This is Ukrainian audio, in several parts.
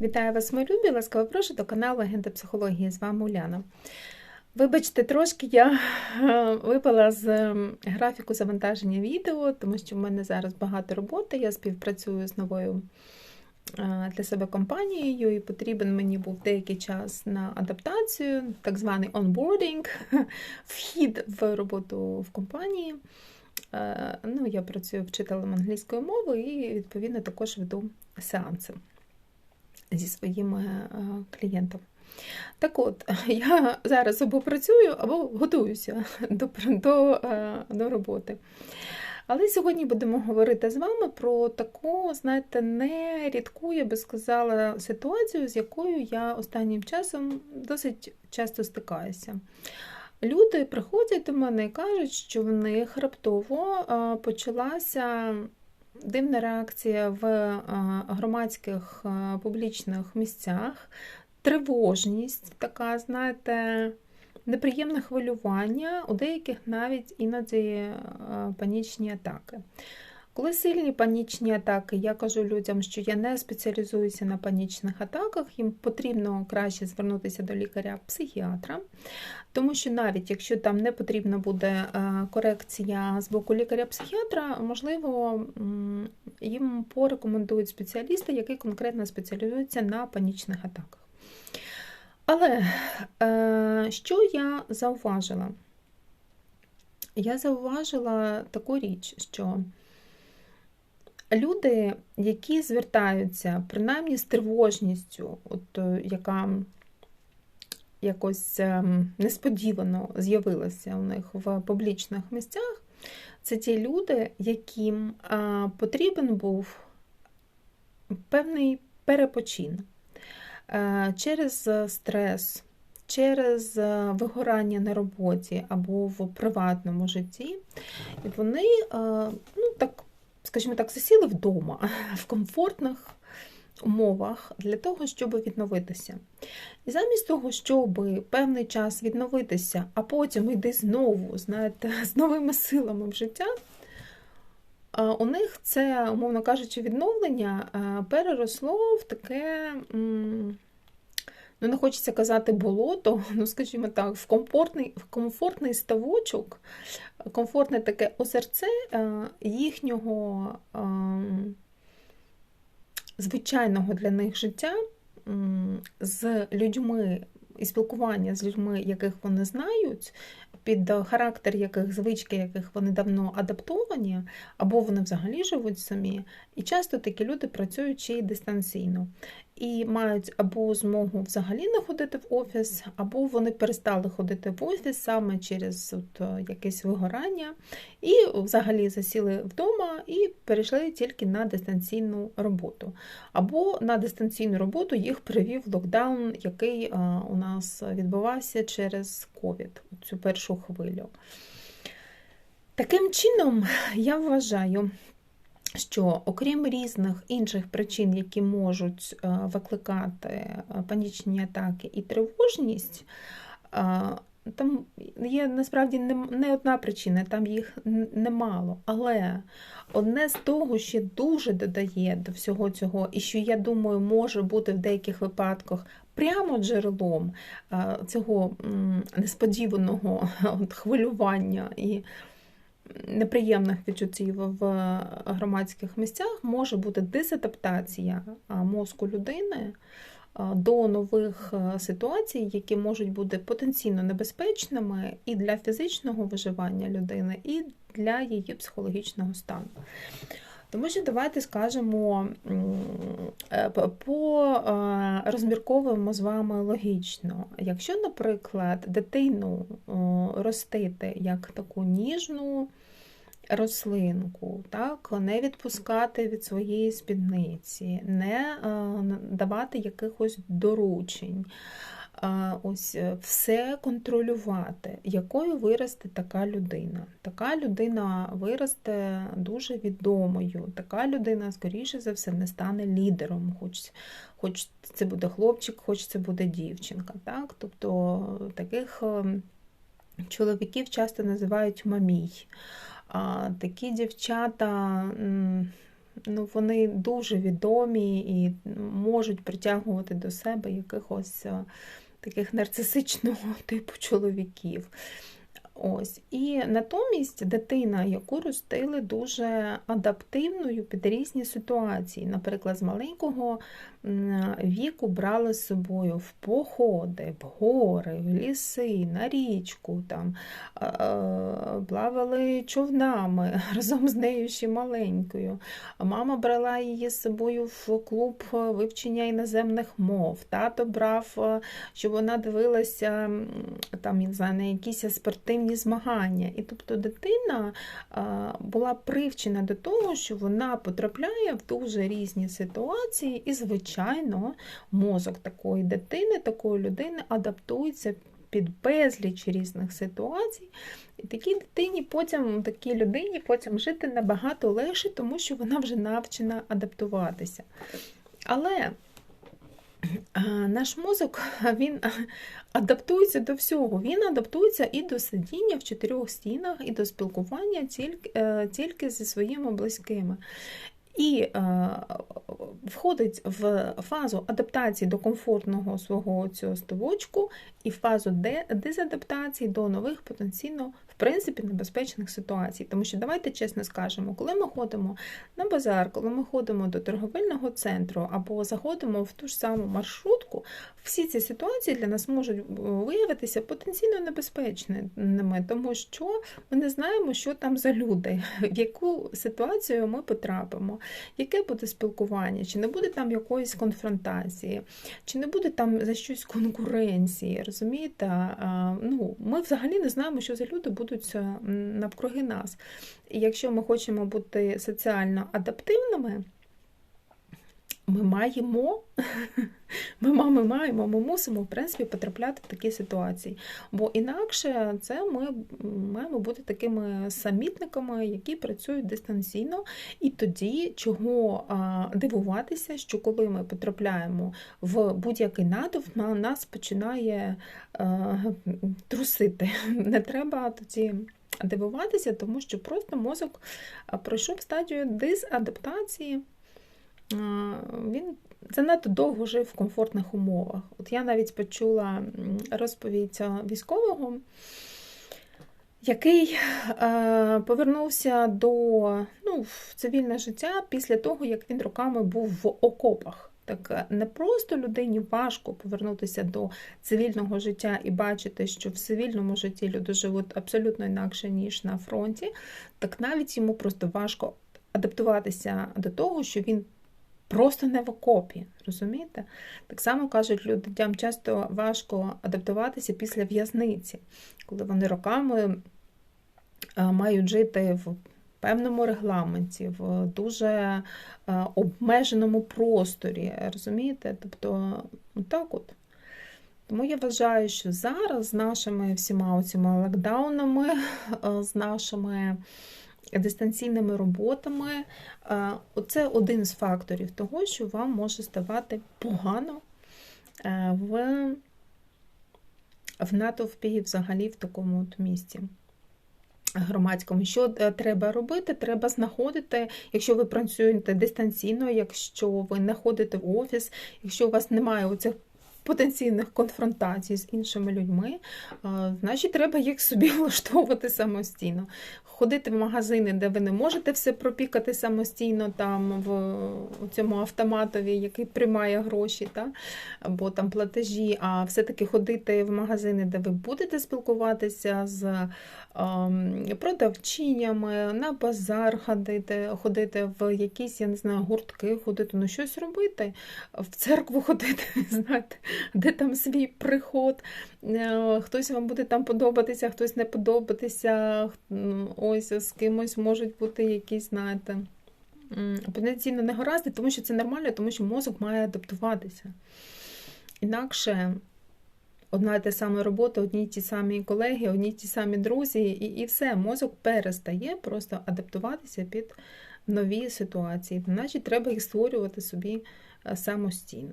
Вітаю вас, мої любі! Ласкаво прошу до каналу Агента Психології. З вами Уляна. Вибачте, трошки я е, випала з ем, графіку завантаження відео, тому що в мене зараз багато роботи. Я співпрацюю з новою е, для себе компанією, і потрібен мені був деякий час на адаптацію, так званий онбордінг, вхід в роботу в компанії. Е, ну, Я працюю вчителем англійської мови і, відповідно, також веду сеанси зі своїми е, клієнтами. Так от, я зараз або працюю, або готуюся до, до, е, до роботи. Але сьогодні будемо говорити з вами про таку, знаєте, нерідку, я би сказала, ситуацію, з якою я останнім часом досить часто стикаюся. Люди приходять до мене і кажуть, що в них раптово е, почалася дивна реакція в е, громадських е, публічних місцях, тривожність, така, знаєте, неприємне хвилювання, у деяких навіть іноді е, панічні атаки. Коли сильні панічні атаки, я кажу людям, що я не спеціалізуюся на панічних атаках, їм потрібно краще звернутися до лікаря-психіатра, тому що навіть якщо там не потрібна буде е, корекція з боку лікаря-психіатра, можливо, їм порекомендують спеціаліста, який конкретно спеціалізується на панічних атаках. Але е, що я зауважила? Я зауважила таку річ, що люди, які звертаються, принаймні з тривожністю, от, е, яка якось ем, несподівано з'явилася у них в публічних місцях, це ті люди, яким потрібен був певний перепочин е, через стрес. Через вигорання на роботі або в приватному житті, і вони ну, так скажімо так, засіли вдома в комфортних умовах для того, щоб відновитися. І замість того, щоб певний час відновитися, а потім йти знову, знаєте, з новими силами в життя. У них це, умовно кажучи, відновлення переросло в таке, ну, не хочеться казати болото, ну, скажімо так, в комфортний в комфортний ставочок, комфортне таке озерце е, їхнього е, звичайного для них життя з людьми і спілкування з людьми, яких вони знають, під характер яких звички, яких вони давно адаптовані, або вони взагалі живуть самі. І часто такі люди працюють ще й дистанційно і мають або змогу взагалі не ходити в офіс, або вони перестали ходити в офіс саме через от, е, якесь вигорання, і взагалі засіли вдома і перейшли тільки на дистанційну роботу. Або на дистанційну роботу їх привів локдаун, який е, у нас відбувався через ковід, цю першу хвилю. Таким чином, я вважаю, що окрім різних інших причин, які можуть е, викликати е, панічні атаки і тривожність, е, там є насправді не одна причина, там їх немало. Але одне з того, що дуже додає до всього цього, і що, я думаю, може бути в деяких випадках прямо джерелом цього несподіваного хвилювання і неприємних відчуттів в громадських місцях може бути дезадаптація мозку людини до нових ситуацій, які можуть бути потенційно небезпечними і для фізичного виживання людини, і для її психологічного стану. Тому що давайте скажемо, е, по розмірковуємо з вами логічно. Якщо, наприклад, дитину ростити як таку ніжну, рослинку, так, не відпускати від своєї спідниці, не е, давати якихось доручень. Ось е, все контролювати, якою виросте така людина. Така людина виросте дуже відомою. Така людина, скоріше за все, не стане лідером, хоч хоч це буде хлопчик, хоч це буде дівчинка. Так? Тобто таких ем, чоловіків часто називають мамій. А Такі дівчата ну, вони дуже відомі і можуть притягувати до себе якихось е, таких нарцисичного типу чоловіків. Ось. І натомість дитина, яку ростили дуже адаптивною під різні ситуації. Наприклад, з маленького віку брали з собою в походи, в гори, в ліси, на річку, там, плавали човнами разом з нею ще маленькою. Мама брала її з собою в клуб вивчення іноземних мов. Тато брав, щоб вона дивилася там, не знаю, на якісь спортивні змагання. І тобто дитина була привчена до того, що вона потрапляє в дуже різні ситуації і, звичайно, мозок такої дитини, такої людини адаптується під безліч різних ситуацій. І такій дитині потім, такій людині потім жити набагато легше, тому що вона вже навчена адаптуватися. Але наш мозок він адаптується до всього. Він адаптується і до сидіння в чотирьох стінах, і до спілкування тільки, е, тільки зі своїми близькими і е, входить в фазу адаптації до комфортного свого цього ставочку і в фазу дезадаптації до нових потенційно принципі небезпечних ситуацій. Тому що давайте чесно скажемо, коли ми ходимо на базар, коли ми ходимо до торговельного центру або заходимо в ту ж саму маршрутку, всі ці ситуації для нас можуть виявитися потенційно небезпечними, тому що ми не знаємо, що там за люди, в яку ситуацію ми потрапимо, яке буде спілкування, чи не буде там якоїсь конфронтації, чи не буде там за щось конкуренції. Розумієте? Ну, Ми взагалі не знаємо, що за люди будуть будуть навкруги нас. І якщо ми хочемо бути соціально адаптивними, ми маємо, ми, ми маємо, ми мусимо, в принципі, потрапляти в такі ситуації. Бо інакше це ми маємо бути такими самітниками, які працюють дистанційно, і тоді чого дивуватися, що коли ми потрапляємо в будь-який натовп, нас починає трусити. Не треба тоді. Дивуватися, тому що просто мозок пройшов стадію дизадаптації він занадто довго жив в комфортних умовах. От я навіть почула розповідь військового, який е, повернувся до ну, в цивільне життя після того, як він роками був в окопах. Так е, не просто людині важко повернутися до цивільного життя і бачити, що в цивільному житті люди живуть абсолютно інакше, ніж на фронті, так навіть йому просто важко адаптуватися до того, що він просто не в окопі. Розумієте? Так само кажуть, людям часто важко адаптуватися після в'язниці, коли вони роками мають жити в певному регламенті, в дуже обмеженому просторі. Розумієте? Тобто, так от. Тому я вважаю, що зараз з нашими всіма цими локдаунами, з нашими дистанційними роботами. Оце один з факторів того, що вам може ставати погано е, в в натовпі взагалі в такому от місці. Громадському, що е, треба робити? Треба знаходити, якщо ви працюєте дистанційно, якщо ви не ходите в офіс, якщо у вас немає оцих потенційних конфронтацій з іншими людьми, значить, треба їх собі влаштовувати самостійно ходити в магазини, де ви не можете все пропікати самостійно там в цьому автоматові, який приймає гроші, та? або там платежі, а все-таки ходити в магазини, де ви будете спілкуватися з ем, продавчинями, на базар ходити, ходити в якісь, я не знаю, гуртки ходити, ну щось робити, в церкву ходити, знаєте, де там свій приход. Е, хтось вам буде там подобатися, хтось не подобатися. Ось з кимось можуть бути якісь, знаєте, потенційно негаразди, тому що це нормально, тому що мозок має адаптуватися. Інакше одна і та сама робота, одні й ті самі колеги, одні й ті самі друзі, і, і все, мозок перестає просто адаптуватися під нові ситуації. Значить, треба їх створювати собі е, самостійно.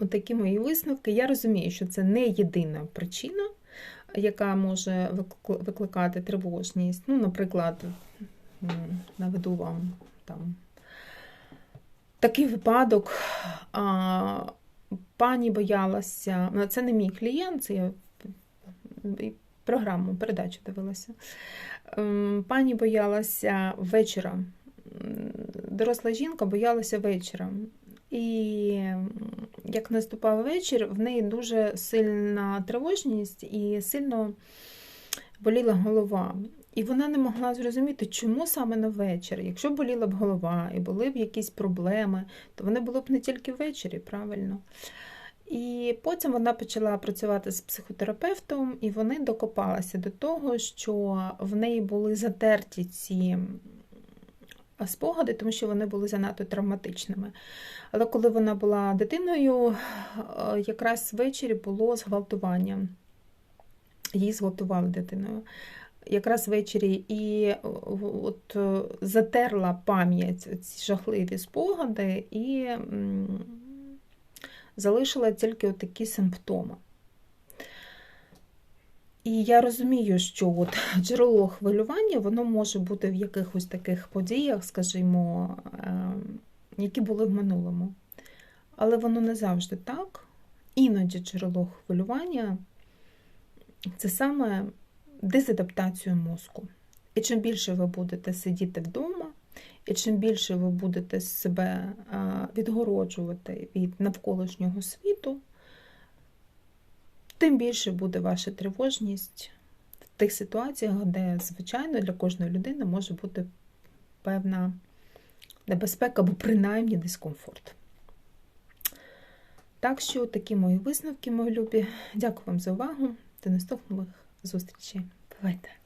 Отакі мої висновки. Я розумію, що це не єдина причина, яка може викликати тривожність. Ну, Наприклад, наведу вам там такий випадок. А, Пані боялася, ну, це не мій клієнт, це я програму, передачу дивилася. Ем, Пані боялася вечора. Доросла жінка боялася вечора. І як наступав вечір, в неї дуже сильна тривожність і сильно боліла голова. І вона не могла зрозуміти, чому саме на вечір. Якщо боліла б голова і були б якісь проблеми, то вони були б не тільки ввечері, правильно. І потім вона почала працювати з психотерапевтом, і вони докопалися до того, що в неї були затерті ці спогади, тому що вони були занадто травматичними. Але коли вона була дитиною, е, якраз ввечері було зґвалтування. Її зґвалтували дитиною. Якраз ввечері і е, от е, затерла пам'ять ці жахливі спогади і залишила тільки такі симптоми. І я розумію, що от джерело хвилювання воно може бути в якихось таких подіях, скажімо, ем, які були в минулому. Але воно не завжди так. Іноді джерело хвилювання це саме дезадаптацію мозку. І чим більше ви будете сидіти вдома, і чим більше ви будете себе відгороджувати від навколишнього світу, тим більше буде ваша тривожність в тих ситуаціях, де, звичайно, для кожної людини може бути певна небезпека або принаймні дискомфорт. Так що такі мої висновки, мої любі. Дякую вам за увагу. До наступних зустрічей. Бувайте!